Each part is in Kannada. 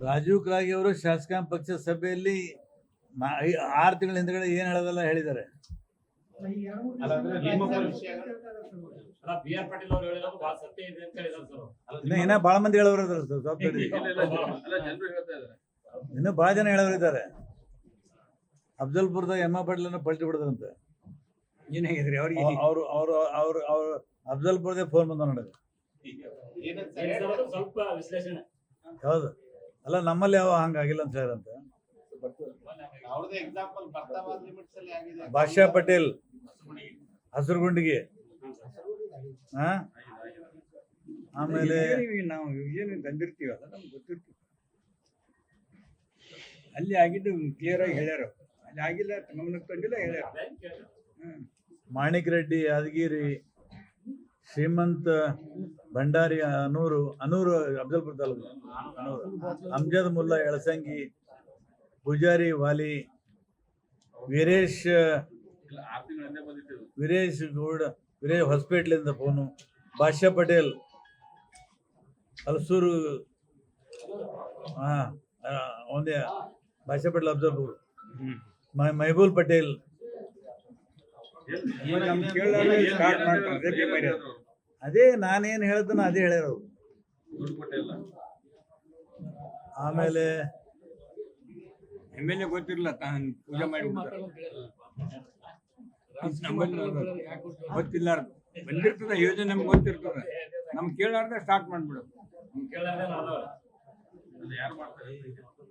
ರಾಜೀವ್ ಕ್ರಾಗಿ ಅವರು ಶಾಸಕಾಂಗ ಪಕ್ಷದ ಸಭೆಯಲ್ಲಿ ಆರು ತಿಂಗಳ ಹಿಂದ್ಗಡೆ ಏನ್ ಹೇಳೋದಲ್ಲ ಹೇಳಿದ್ದಾರೆ. ಇನ್ನ ಇನ್ನ ಬಹಳ ಮಂದಿ ಹೇಳೋರು. ಇನ್ನು ಬಹಳ ಜನ ಹೇಳೋರು ಇದ್ದಾರೆ. ಅಫ್ಜಲ್ಪುರದ ಎಮ್ಮ ಪಾಟೀಲ್ ಪಲ್ಟಿ ಬಿಡದಂತೆ ಹೇಗಿದ್ರಿ ಅವ್ರಿಗೆ? ಅವರು ಅವರು ಅವರು ಅವರು ಅಫ್ಜಲ್ಪುರದೇ ಫೋನ್ ಬಂದ ನೋಡಿದ್ರೆ ಏನಂತ ಸರ್? ಸ್ವಲ್ಪ ವಿಶ್ಲೇಷಣೆ. ಹೌದು. ಅಲ್ಲ ನಮ್ಮಲ್ಲಿ ಯಾವ ಹಂಗಾಗಿಲ್ಲ ಅಂತ ಹೇಳ್ರಂತ ಭಾಷಾ ಎಕ್ಸಾಂಪಲ್ ಬರ್ತಾವಾದ ಲಿಮಿಟ್ಸ್ ಅಲ್ಲಿ ಆಗಿದೆ. ಭಾಷ್ಯಾ ಪಟೇಲ್ ಹಸಿರುಗುಂಡಿಗೆ. ಹಾ ಆಮೇಲೆ ನಾವು ಏನು ತಂದಿರ್ತೀವಲ್ಲ ನಮ್ಗೆ ಗೊತ್ತಿರ್ತೀವಿ. ಅಲ್ಲಿ ಆಗಿದ್ದು ಕ್ಲಿಯರ್ ಆಗಿ ಹೇಳ್ಯಾರ. ಅಲ್ಲಿ ಆಗಿಲ್ಲ ಗಮನಕ್ಕೆ ತಂದಿಲ್ಲ ಹೇಳ್ಯಾರ. ಮಾಣಿಕ್ ರೆಡ್ಡಿ ಯಾದಗಿರಿ ಶ್ರೀಮಂತ್ ಭಂಡಾರಿ ಅನೂರು ಅನೂರು ಅಫಜಲ್ಪುರ ತಾಲೂಕು. ಅನೂರು. ಅಮ್ಜದ್ ಮುಲ್ಲಾ ಎಳಸಂಗಿ, ಪೂಜಾರಿ ವಾಲಿ, ವೀರೇಶ್ ವೀರೇಶ್ ಗೌಡ, ವೀರೇಶ್ ಹೊಸಪೇಟ್ಲಿಂದ ಫೋನು, ಭಾಷ್ಯ ಪಟೇಲ್, ಹಲಸೂರು ಹಾ ಒಂದೇ, ಭಾಷ್ಯ ಪಟೇಲ್ ಅಫಜಲ್ಪುರ್ ಮೈಬೂಲ್ ಪಟೇಲ್. ಅದೇ ನಾನೇನು ಹೇಳ್ತಾನೋ ಅದೇ ಹೇಳ್ಯಾರ ಆಮೇಲೆ ಎಂ ಎಲ್ ಎ ಗೊತ್ತಿರಲ್ಲ ತಾನು ಪೂಜೆ ಗೊತ್ತಿಲ್ಲ ಬಂದಿರ್ತದ ಯೋಜನೆ ನಮ್ಗೆ ಗೊತ್ತಿರ್ತದ. ನಮ್ಗೆ ಕೇಳಾರ್ದ ಸ್ಟಾರ್ಟ್ ಮಾಡ್ಬಿಡು.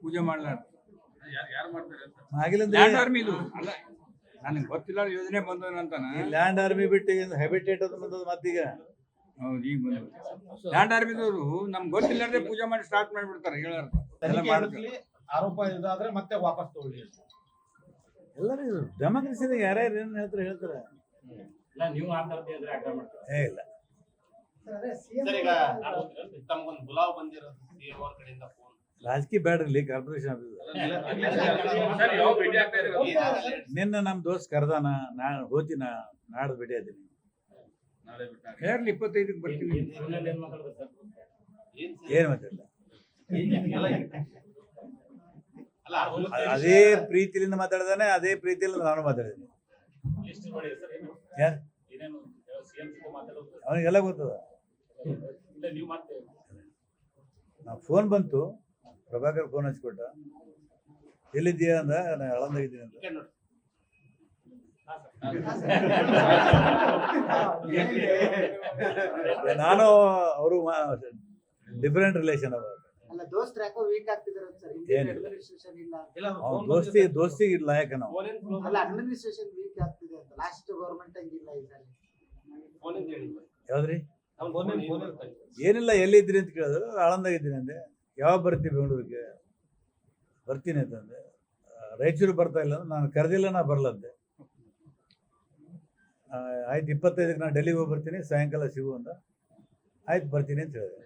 ಪೂಜೆ ಮಾಡ್ಲಾರ್ದ. ಆಗಿಲ್ಲ ಲ್ಯಾಂಡ್ ಆರ್ಮಿ ಇದು. ಅಲ್ಲ ನನಗೆ ಗೊತ್ತಿಲ್ಲ ಯೋಜನೆ ಬಂದ ಲ್ಯಾಂಡ್ ಆರ್ಮಿ ಬಿಟ್ಟು ಹೆಬಿಟೇಟ್ ಅದು ಬಂದದ ಮತ್ತೀಗ. ಹೌದು ಈಗ ಬಂದ ಲ್ಯಾಂಡ್ ಆರ್ಮಿದವರು ನಮ್ಗೆ ಗೊತ್ತಿಲ್ಲಾರ್ದೆ ಪೂಜೆ ಮಾಡಿ ಸ್ಟಾರ್ಟ್ ಮಾಡಿಬಿಡ್ತಾರೆ ಹೇಳಾರ್ದ ಆರೋಪ ಇದಾದ್ರೆ ಮತ್ತೆ ವಾಪಸ್ ತಗೊಳ್ಳಿ ಎಲ್ಲರೂ ಡೆಮೋಕ್ರಸಿದಾಗ ಯಾರ್ಯಾರು ಏನ್ ಹೇಳ್ತಾರೆ ಹೇಳ್ತಾರೆ. ಇಲ್ಲ ನೀವು ಮಾತಾಡ್ತೀವಿ ಅಂದ್ರೆ ಅಡ್ಡ ಮಾಡ್ತಾರೆ. ಏ ಇಲ್ಲ. ಸರ್ ಈಗ ತಮ್ಗೊಂದು ಬುಲಾವ್ ಬಂದಿರೋದು ಸಿಎಂ ಅವ್ರ ಕಡೆಯಿಂದ ಫೋನ್ ರಾಜಕೀಯ ಬೇಡ್ರಿ ಕಾರ್ಪೊರೇಷನ್ ಆಫೀಸ್ ನಿನ್ನ ನಮ್ ದೋಸ್ತ್ ಕರ್ದಾನ ನಾ ಹೋತಿನ ನಾಡ್ದು ಭೇಟಿ ಹೇರ್ಲಿ ಇಪ್ಪತ್ತೈದಕ್ಕೆ ಬರ್ತೀನಿ ಫೋನಲ್ಲಿ ಏನ್ ಮಾತಾಡ್ತಾರೆ ಸರ್? ಏನ್ ಏನ್ ಮಾತಾಡಲ್ಲ ಅಲ್ಲ? ಅದೇ ಪ್ರೀತಿಲಿಂದ ಮಾತಾಡ್ದಾನೆ ಅದೇ ಪ್ರೀತಿಲಿ ನಾನು ಮಾತಾಡಿದ್ದೀನಿ. ಲಿಸ್ಟ್ ಮಾಡಿ ಸರ್ ಏನು? ಯಾರ್? ಏನೇನು ಸಿಎಂ ಜೊತೆ ಮಾತಾಡೋದು ಅವನಿಗೆಲ್ಲ ಗೊತ್ತದ. ಇಲ್ಲ ನೀವು ಮತ್ತೆ ನಾ ಫೋನ್ ಬಂತು ಪ್ರಭಾಕರ್ ಫೋನ್ ಹಚ್ಕೊಟ್ಟ ಎಲ್ಲಿದ್ದೀಯಾ ಅಂದ್ರೆ ನಾನು ಹಳಂದಾಗಿದ್ದೀನಿ ಅಂತ. ನಾನು ಅವರು ಡಿಫರೆಂಟ್ ರಿಲೇಷನ್ ಅವರು. ಅಲ್ಲ ದೋಸ್ತ್ರ ಯಾಕೋ ವೀಕ್ ಆಗ್ತಿದಾರೆ ಸರ್? ಏನಿಲ್ಲ. ಅಡ್ಮಿನಿಸ್ಟ್ರೇಷನ್ ಇಲ್ಲ. ಯಾಕೆ ದೋಸ್ತಿ ನಾವು? ಯಾವ್ದ್ರಿ? ಏನಿಲ್ಲ ಎಲ್ಲಿದ್ರಿ ಅಂತ ಕೇಳಿದ್ರು ಆಳಂದಾಗಿದ್ದೀನಿ ಅಂದೆ. ಯಾವಾಗ ಬರ್ತೀವಿ ಬೆಂಗಳೂರಿಗೆ? ಬರ್ತೀನಿ ಅಂತಂದೆ ರಾಯಚೂರು ಬರ್ತಾ ಇಲ್ಲ ಅಂದ್ರೆ ನಾನು ಕರೆದಿಲ್ಲ ನಾ ಬರಲಂತೆ ಆಯ್ತು ಇಪ್ಪತ್ತೈದಕ್ಕೆ ನಾನು ಡೆಲ್ಲಿಗೆ ಹೋಗಿ ಬರ್ತೀನಿ ಸಾಯಂಕಾಲ ಸಿಗು ಅಂತ. ಆಯ್ತು ಬರ್ತೀನಿ ಅಂತ ಹೇಳಿದೆ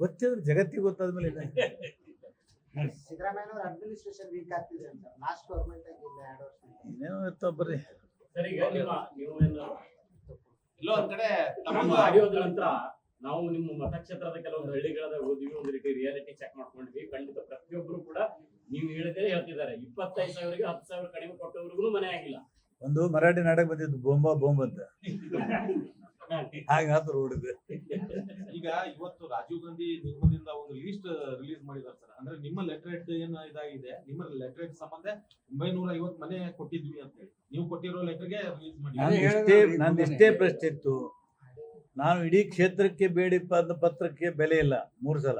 ಗೊತ್ತಿದ್ರೆ ಜಗತ್ತಿಗೆ ಗೊತ್ತಾದ ಮೇಲೆ ವರ್ಷ ಇನ್ನೇನೋ ಇರ್ತಾವ ಬರ್ರಿ. ಎಲ್ಲೋ ಒಂದ್ ಕಡೆ ತಮ್ಮ ಆಡಿಯೋದ ನಂತರ ನಾವು ನಿಮ್ಮ ಮತಕ್ಷೇತ್ರದ ಕೆಲವೊಂದು ಹಳ್ಳಿಗಳದ ಹೋದ್ವಿ ಒಂದು ರೀತಿ ರಿಯಾಲಿಟಿ ಚೆಕ್ ಮಾಡ್ಕೊಂಡ್ವಿ. ಖಂಡಿತ ಪ್ರತಿಯೊಬ್ಬರು ಕೂಡ ನೀವು ಹೇಳಿದ್ರೆ ಹೇಳ್ತಿದ್ದಾರೆ. ಇಪ್ಪತ್ತೈದು ಸಾವಿರಗೆ ಹತ್ತು ಸಾವಿರ ಕಡಿಮೆ ಕೊಟ್ಟವ್ರಿಗೂ ಮನೆ ಆಗಿಲ್ಲ. ಒಂದು ಮರಾಠಿ ನಾಟಕ ಬಂದಿದ್ದು ಬೊಂಬ ಬೊಂಬ್ ಅಂತ. ಹಾಗೆ ಆತರ ರೋಡಿದೆ ಈಗ ಇವತ್ತು ರಾಜೀವ್ ಗಾಂಧಿ ನಿಗಮದಿಂದ ಒಂದು ಲಿಸ್ಟ್ ರಿಲೀಸ್ ಮಾಡಿದಾರೆ ಸರ್. ಅಂದ್ರೆ ನಿಮ್ಮ ಲೆಟರೇಟ್ ಏನ್ ಇದಾಗಿದೆ? ನಿಮ್ಮ ಲೆಟರೇಟ್ ಸಂಬಂಧ ಒಂಬೈನೂರ ಐವತ್ ಮನೆ ಕೊಟ್ಟಿದ್ವಿ ಅಂತ ಹೇಳಿ. ನೀವು ಕೊಟ್ಟಿರೋ ಲೆಟರ್ಗೆ ರಿಲೀಸ್ ಮಾಡಿ ನಾನು ಇಷ್ಟೇ ಪ್ರಶ್ನೆ ಇತ್ತು. ನಾನು ಇಡೀ ಕ್ಷೇತ್ರಕ್ಕೆ ಬೇಡಿಪ್ಪ ಅಂತ ಪತ್ರಕ್ಕೆ ಬೆಲೆ ಇಲ್ಲ ಮೂರು ಸಲ.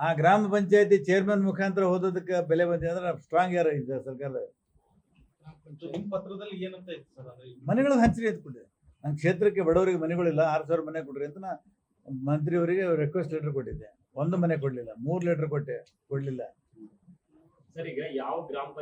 ಆ ಗ್ರಾಮ ಪಂಚಾಯತಿ ಚೇರ್ಮನ್ ಮುಖಾಂತರ ಓದೋದಕ್ಕೆ ಬೆಲೆ ಬಂದಿದೆ ಅಂದ್ರೆ ಸ್ಟ್ರಾಂಗ್ ಯಾರು ಇದೆ ಸರ್ಕಾರದ ನಿಮ್ ಪತ್ರದಲ್ಲಿ ಏನಂತ ಇತ್ತು ಸರ್ ಅಂದ್ರೆ ಮನೆಗಳು ಹಂಚಿರಿ ಎತ್ಕೊಂಡೆ ನನ್ನ ಕ್ಷೇತ್ರಕ್ಕೆ ಬಡವರಿಗೆ ಮನೆಗಳಿಲ್ಲ ಆರು ಸಾವಿರ ಮನೆ ಕೊಡ್ರಿ ಅಂತ ನಾ ಮಂತ್ರಿಯವರಿಗೆ ರಿಕ್ವೆಸ್ಟ್ ಲೆಟರ್ ಕೊಟ್ಟಿದ್ದೆ. ಒಂದು ಮನೆ ಕೊಡ್ಲಿಲ್ಲ ಮೂರು ಲೆಟರ್ ಕೊಟ್ಟೆ ಕೊಡ್ಲಿಲ್ಲ. ಸರ್ ಈಗ ಯಾವ ಗ್ರಾಮ ಪಂಚಾಯತ್